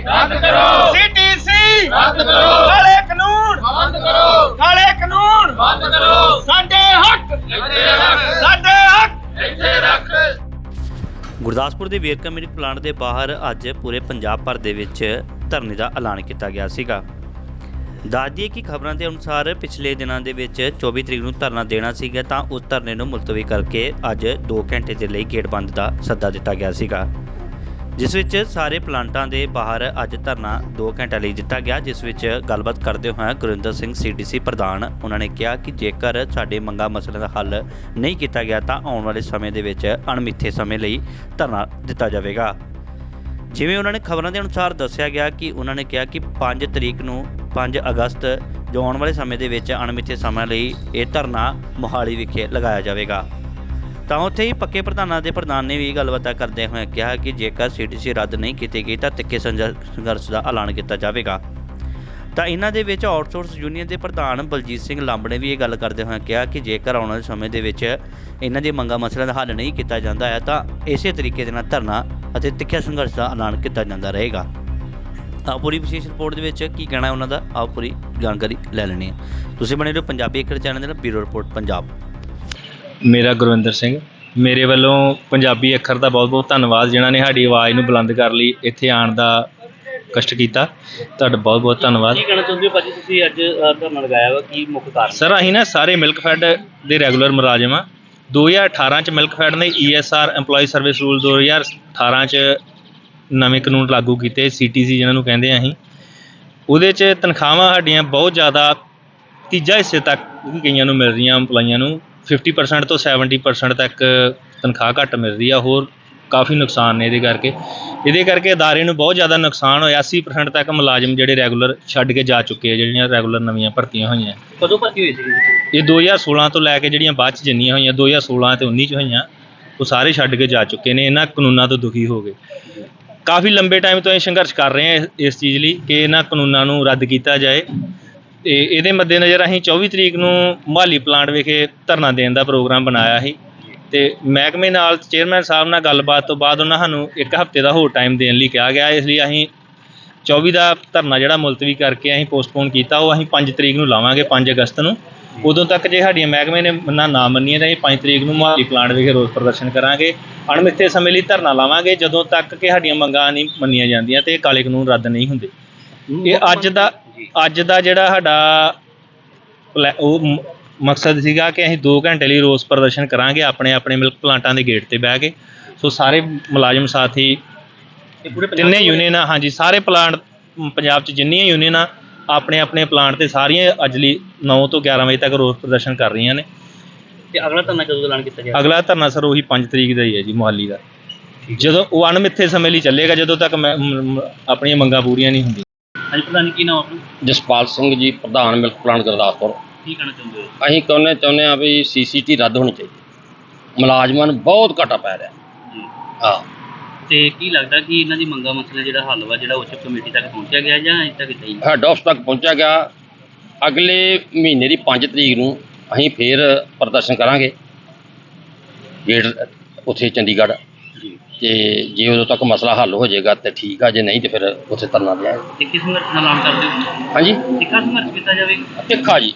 ਰੱਦ ਕਰੋ। ਸੀਟੀਸੀ ਰੱਦ ਕਰੋ। ਕਾਲੇ ਕਾਨੂੰਨ। ਬੰਦ ਕਰੋ। ਕਾਲੇ ਕਾਨੂੰਨ। ਬੰਦ ਕਰੋ। ਸਾਡੇ ਹੱਕ। ਇੱਥੇ ਰੱਖ। ਸਾਡੇ ਹੱਕ। ਇੱਥੇ ਰੱਖ। ਗੁਰਦਾਸਪੁਰ ਦੇ ਵੇਰਕਾ ਮਿਲਕ ਪਲਾਂਟ ਦੇ ਬਾਹਰ ਅੱਜ ਪੂਰੇ ਪੰਜਾਬ ਭਰ ਦੇ ਵਿੱਚ ਧਰਨੇ ਦਾ ਐਲਾਨ ਕੀਤਾ ਗਿਆ ਸੀਗਾ। ਦੱਸ ਦਈਏ ਕਿ ਖਬਰਾਂ ਦੇ ਅਨੁਸਾਰ ਪਿਛਲੇ ਦਿਨਾਂ ਦੇ ਵਿੱਚ 24 ਤਰੀਕ ਨੂੰ ਧਰਨਾ ਦੇਣਾ ਸੀਗਾ ਤਾਂ ਉਸ ਧਰਨੇ ਨੂੰ ਮੁਲਤਵੀ ਕਰਕੇ ਅੱਜ 2 ਘੰਟੇ ਦੇ ਲਈ ਗੇਟ ਬੰਦ ਦਾ ਸੱਦਾ ਦਿੱਤਾ ਗਿਆ ਸੀਗਾ। ਜਿਸ ਵਿੱਚ ਸਾਰੇ ਪਲਾਂਟਾਂ ਦੇ ਬਾਹਰ ਅੱਜ ਧਰਨਾ 2 ਘੰਟੇ ਲਈ ਦਿੱਤਾ ਗਿਆ, ਜਿਸ ਵਿੱਚ ਗੱਲਬਾਤ ਕਰਦੇ ਹੋਏ ਗੁਰਿੰਦਰ ਸਿੰਘ ਸੀਡੀਸੀ ਪ੍ਰਧਾਨ, ਉਹਨਾਂ ਨੇ ਕਿਹਾ ਕਿ ਜੇਕਰ ਸਾਡੇ ਮੰਗਾ ਮਸਲੇ ਦਾ ਹੱਲ ਨਹੀਂ ਕੀਤਾ ਗਿਆ, ਤਾਂ ਆਉਣ ਵਾਲੇ ਸਮੇਂ ਦੇ ਵਿੱਚ ਅਣਮਿੱਥੇ ਸਮੇਂ ਲਈ ਧਰਨਾ ਦਿੱਤਾ ਜਾਵੇਗਾ। ਜਿਵੇਂ ਉਹਨਾਂ ਨੇ ਖਬਰਾਂ ਦੇ ਅਨੁਸਾਰ ਦੱਸਿਆ ਗਿਆ ਕਿ ਉਹਨਾਂ ਨੇ ਕਿਹਾ ਕਿ 5 ਤਰੀਕ ਨੂੰ 5 ਅਗਸਤ ਜੋ ਆਉਣ ਵਾਲੇ ਸਮੇਂ ਦੇ ਵਿੱਚ ਅਣਮਿੱਥੇ ਸਮੇਂ ਲਈ ਇਹ ਧਰਨਾ ਮੋਹਾਲੀ ਵਿਖੇ ਲਗਾਇਆ ਜਾਵੇਗਾ। ਤਾਂ ਉੱਥੇ ਹੀ ਪੱਕੇ ਪ੍ਰਧਾਨਾਂ ਦੇ ਪ੍ਰਧਾਨ ਨੇ ਵੀ ਗੱਲਬਾਤ ਕਰਦੇ ਹੋਏ ਕਿਹਾ ਕਿ ਜੇਕਰ ਸੀਟੀਸੀ ਰੱਦ ਨਹੀਂ ਕੀਤੀ ਗਈ ਤਾਂ ਤਿੱਖੇ ਸੰਘ- ਸੰਘਰਸ਼ ਦਾ ਐਲਾਨ ਕੀਤਾ ਜਾਵੇਗਾ। ਤਾਂ ਇਹਨਾਂ ਦੇ ਵਿੱਚ ਆਊਟਸੋਰਸ ਯੂਨੀਅਨ ਦੇ ਪ੍ਰਧਾਨ ਬਲਜੀਤ ਸਿੰਘ ਲੰਬ ਨੇ ਵੀ ਇਹ ਗੱਲ ਕਰਦੇ ਹੋਏ ਕਿਹਾ ਕਿ ਜੇਕਰ ਆਉਣ ਵਾਲੇ ਸਮੇਂ ਦੇ ਵਿੱਚ ਇਹਨਾਂ ਦੀ ਮੰਗਾਂ ਮਸਲਿਆਂ ਦਾ ਹੱਲ ਨਹੀਂ ਕੀਤਾ ਜਾਂਦਾ ਹੈ ਤਾਂ ਇਸੇ ਤਰੀਕੇ ਦੇ ਨਾਲ ਧਰਨਾ ਅਤੇ ਤਿੱਖੇ ਸੰਘਰਸ਼ ਦਾ ਐਲਾਨ ਕੀਤਾ ਜਾਂਦਾ ਰਹੇਗਾ। ਤਾਂ ਪੂਰੀ ਵਿਸ਼ੇਸ਼ ਰਿਪੋਰਟ ਦੇ ਵਿੱਚ ਕੀ ਕਹਿਣਾ ਉਹਨਾਂ ਦਾ। ਆਹ ਪੂਰੀ ਜਾਣਕਾਰੀ ਲੈ ਲੈਣੀ ਹੈ। ਤੁਸੀਂ ਬਣੇ ਰਹੋ ਪੰਜਾਬੀ ਏਕੜ ਚੈਨਲ ਦੇ ਨਾਲ, ਬਿਊਰੋ ਰਿਪੋਰਟ ਪੰਜਾਬ। ਮੇਰਾ ਗੁਰਵਿੰਦਰ ਸਿੰਘ। ਮੇਰੇ ਵੱਲੋਂ ਪੰਜਾਬੀ ਅੱਖਰ ਦਾ ਬਹੁਤ-ਬਹੁਤ ਧੰਨਵਾਦ ਜਿਨ੍ਹਾਂ ਨੇ ਸਾਡੀ ਆਵਾਜ਼ ਨੂੰ ਬੁਲੰਦ ਕਰ ਲਈ ਇੱਥੇ ਆਉਣ ਦਾ ਕਸ਼ਟ ਕੀਤਾ। ਤੁਹਾਡਾ ਬਹੁਤ-ਬਹੁਤ ਧੰਨਵਾਦ। ਕੀ ਕਹਿਣਾ ਚਾਹੁੰਦੇ ਹੋ ਭਾਜੀ ਤੁਸੀਂ ਅੱਜ ਅ, ਧਰਨਾ ਲਗਾਇਆ ਵਾ? ਕੀ ਮੁੱਖ ਕਾਰਨ? ਸਰ ਅਸੀਂ ਨਾ ਸਾਰੇ ਮਿਲਕ ਫੈਡ ਦੇ ਰੈਗੂਲਰ ਮੁਲਾਜ਼ਮ ਆ। 2018 ਚ ਮਿਲਕ ਫੈਡ ਨੇ ਈਐਸਆਰ EMPLOYEE ਸਰਵਿਸ ਰੂਲ 2018 ਚ ਨਵੇਂ ਕਾਨੂੰਨ ਲਾਗੂ ਕੀਤੇ ਸੀਟੀਸੀ ਜਿਹਨਾਂ ਨੂੰ ਕਹਿੰਦੇ ਆ ਅਸੀਂ। ਉਹਦੇ ਚ ਤਨਖਾਹਾਂ ਸਾਡੀਆਂ ਬਹੁਤ ਜ਼ਿਆਦਾ ਤੀਜਾ ਹਿੱਸੇ ਤੱਕ ਵੀ ਕਈਆਂ ਨੂੰ ਮਿਲ ਰਹੀਆਂ EMPLOYEEਆਂ ਨੂੰ। 50% ਤੋਂ 70% ਤੱਕ ਤਨਖਾਹ ਘੱਟ ਮਿਲ ਰਹੀ ਆ ਹੋਰ ਕਾਫੀ ਨੁਕਸਾਨ ਨੇ ਇਹਦੇ ਕਰਕੇ। ਇਹਦੇ ਕਰਕੇ ਅਦਾਰੇ ਨੂੰ ਬਹੁਤ ਜ਼ਿਆਦਾ ਨੁਕਸਾਨ ਹੋਇਆ 80% ਤੱਕ ਮੁਲਾਜ਼ਮ ਜਿਹੜੇ ਰੈਗੂਲਰ ਛੱਡ ਕੇ ਜਾ ਚੁੱਕੇ ਆ ਜਿਹੜੀਆਂ ਰੈਗੂਲਰ ਨਵੀਆਂ ਭਰਤੀਆਂ ਹੋਈਆਂ। ਕਦੋਂ ਭਰਤੀ ਹੋਈ ਸੀ ਇਹ 2016 ਤੋਂ ਲੈ ਕੇ ਜਿਹੜੀਆਂ ਬਾਅਦ ਚ ਜਿੰਨੀਆਂ ਹੋਈਆਂ 2016 ਤੇ 19 ਚ ਹੋਈਆਂ ਉਹ ਸਾਰੇ ਛੱਡ ਕੇ ਜਾ ਚੁੱਕੇ ਨੇ ਇਹਨਾਂ ਕਾਨੂੰਨਾਂ ਤੋਂ ਦੁਖੀ ਹੋ ਗਏ। ਕਾਫੀ ਲੰਬੇ ਟਾਈਮ ਤੋਂ ਇਹ ਸੰਘਰਸ਼ ਕਰ ਰਹੇ ਇਸ- ਇਸ ਚੀਜ਼ ਲਈ ਕਿ ਇਹਨਾਂ ਕਾਨੂੰਨਾਂ ਨੂੰ ਰੱਦ ਕੀਤਾ ਜਾਏ। ਤੇ ਇਹਦੇ ਮੱਦੇਨਜ਼ਰ ਅਸੀਂ 24 ਤਰੀਕ ਨੂੰ ਮੁਹਾਲੀ ਪਲਾਂਟ ਵਿਖੇ ਧਰਨਾ ਦੇਣ ਦਾ ਪ੍ਰੋਗਰਾਮ ਬਣਾਇਆ ਸੀ। ਤੇ ਮਹਿਕਮੇ ਨਾਲ ਚੇਅਰਮੈਨ ਸਾਹਿਬ ਨਾਲ ਗੱਲਬਾਤ ਤੋਂ ਬਾਅਦ ਉਹਨਾਂ ਸਾਨੂੰ ਇੱਕ ਹਫ਼ਤੇ ਦਾ ਹੋਰ ਟਾਈਮ ਦੇਣ ਲਈ ਕਿਹਾ ਗਿਆ। ਇਸ ਲਈ ਅਸੀਂ 24 ਦਾ ਧਰਨਾ ਜਿਹੜਾ ਮੁਲਤਵੀ ਕਰਕੇ ਅਸੀਂ ਪੋਸਟਪੋਨ ਕੀਤਾ, ਉਹ ਅਸੀਂ 5 ਤਰੀਕ ਨੂੰ ਲਾਵਾਂਗੇ 5 ਅਗਸਤ ਨੂੰ। ਉਦੋਂ ਤੱਕ ਜੇ ਸਾਡੀਆਂ ਮਹਿਕਮੇ ਨੇ ਮੰਨਾ ਨਾ ਮੰਨੀਆਂ ਤਾਂ ਅਸੀਂ 5 ਤਰੀਕ ਨੂੰ ਮੁਹਾਲੀ ਪਲਾਂਟ ਵਿਖੇ ਰੋਸ ਪ੍ਰਦਰਸ਼ਨ ਕਰਾਂਗੇ। ਅਣਮਿੱਥੇ ਸਮੇਂ ਲਈ ਧਰਨਾ ਲਾਵਾਂਗੇ, ਜਦੋਂ ਤੱਕ ਕਿ ਸਾਡੀਆਂ ਮੰਗਾਂ ਨਹੀਂ ਮੰਨੀਆਂ ਜਾਂਦੀਆਂ ਤੇ ਇਹ ਕਾਲੇ ਕਾਨੂੰਨ ਰੱਦ ਨਹੀਂ ਹੁੰਦੇ। ਇਹ ਅੱਜ ਦਾ ਅੱਜ ਦਾ ਜਿਹੜਾ ਸਾਡਾ ਪਲੈ- ਉਹ ਮ- ਮਕਸਦ ਸੀਗਾ ਕਿ ਅਸੀਂ 2 ਘੰਟੇ ਲਈ ਰੋਸ ਪ੍ਰਦਰਸ਼ਨ ਕਰਾਂਗੇ ਆਪਣੇ ਆਪਣੇ ਮਿਲਕ ਪਲਾਂਟਾਂ ਦੇ ਗੇਟ ਤੇ ਬਹਿ ਕੇ। ਸੋ ਸਾਰੇ ਮੁਲਾਜ਼ਮ ਸਾਥੀ ਤਿੰਨੇ ਯੂਨੀਅਨਾਂ ਹਾਂਜੀ ਸਾਰੇ ਪਲਾਂਟ ਮ, ਪੰਜਾਬ 'ਚ ਜਿੰਨੀਆਂ ਯੂਨੀਅਨਾਂ ਆਪਣੇ ਆਪਣੇ ਪਲਾਂਟ ਤੇ ਸਾਰੀਆਂ ਅੱਜ ਲਈ 9 ਤੋਂ 11 ਵਜੇ ਤੱਕ ਰੋਸ ਪ੍ਰਦਰਸ਼ਨ ਕਰ ਰਹੀਆਂ ਨੇ। ਤੇ ਅਗਲਾ ਧਰਨਾ ਕਦੋਂ ਐਲਾਨ ਕੀਤਾ ਜਾਏਗਾ ਅਗਲਾ ਧਰਨਾ ਸਰ ਉਹੀ 5 ਤਰੀਕ ਦਾ ਹੀ ਹੈ ਜੀ ਮੁਹਾਲੀ ਦਾ। ਜਦੋਂ ਉਹ ਅਣਮਿੱਥੇ ਸਮੇਂ ਲਈ ਚੱਲੇਗਾ ਜਦੋਂ ਤੱਕ ਮੈਂ- ਮ- ਮ- ਆਪਣੀਆਂ ਮੰਗਾਂ ਪੂਰੀਆਂ ਨਹੀਂ ਹੁੰਦੀਆਂ। ਹਾਂਜੀ ਪ੍ਰਧਾਨ ਜੀ, ਕੀ ਨਾਮ ਆਪਣਾ? ਜਸਪਾਲ ਸਿੰਘ ਜੀ ਪ੍ਰਧਾਨ ਮਿਲਕ ਪਲਾਂਟ ਗੁਰਦਾਸਪੁਰ। ਕੀ ਕਹਿਣਾ ਚਾਹੁੰਦੇ ਹੋ? ਅਸੀਂ ਕਹਿੰਦੇ ਚਾਹੁੰਦੇ ਆ ਵੀ ਸੀਸੀਟੀ ਰੱਦ ਹੋਣੀ ਚਾਹੀਦੀ ਮੁਲਾਜ਼ਮਾਂ ਨੂੰ ਬਹੁਤ ਘਾਟਾ ਪੈ ਰਿਹਾ। ਜੀ। ਹਾਂ। ਤੇ ਕੀ ਲੱਗਦਾ ਕਿ ਇਹਨਾਂ ਦੀ ਮੰਗਾਂ ਮਸਲਾ ਜਿਹੜਾ ਹੱਲ ਵਾ ਜਿਹੜਾ ਉੱਚ ਕਮੇਟੀ ਤੱਕ ਪਹੁੰਚਿਆ ਗਿਆ ਜਾਂ ਅਜੇ ਤੱਕ ਨਹੀਂ ਹੈਡ ਆਫਿਸ ਤੱਕ ਪਹੁੰਚਿਆ ਗਿਆ। ਅਗਲੇ ਮਹੀਨੇ ਦੀ 5 ਤਰੀਕ ਨੂੰ ਅਸੀਂ ਫੇਰ ਪ੍ਰਦਰਸ਼ਨ ਕਰਾਂਗੇ। ਗੇਟ ਉੱਥੇ ਚੰਡੀਗੜ੍ਹ। ਤੇ ਜੇ ਉਦੋਂ ਤੱਕ ਮਸਲਾ ਹੱਲ ਹੋ ਜਾਏਗਾ ਤੇ ਠੀਕ ਆ ਜੇ ਨਹੀਂ ਤੇ ਫਿਰ ਉੱਥੇ ਧਰਨਾ ਦਿਆਂਗੇ ਤੇ ਕਿਸ ਸੰਘਰਸ਼ ਦਾ ਐਲਾਨ ਕਰਦੇ ਹੋ? ਹਾਂਜੀ। ਤਿੱਖਾ ਸੰਘਰਸ਼ ਕੀਤਾ ਜਾਵੇਗਾ ਤਿੱਖਾ ਜੀ।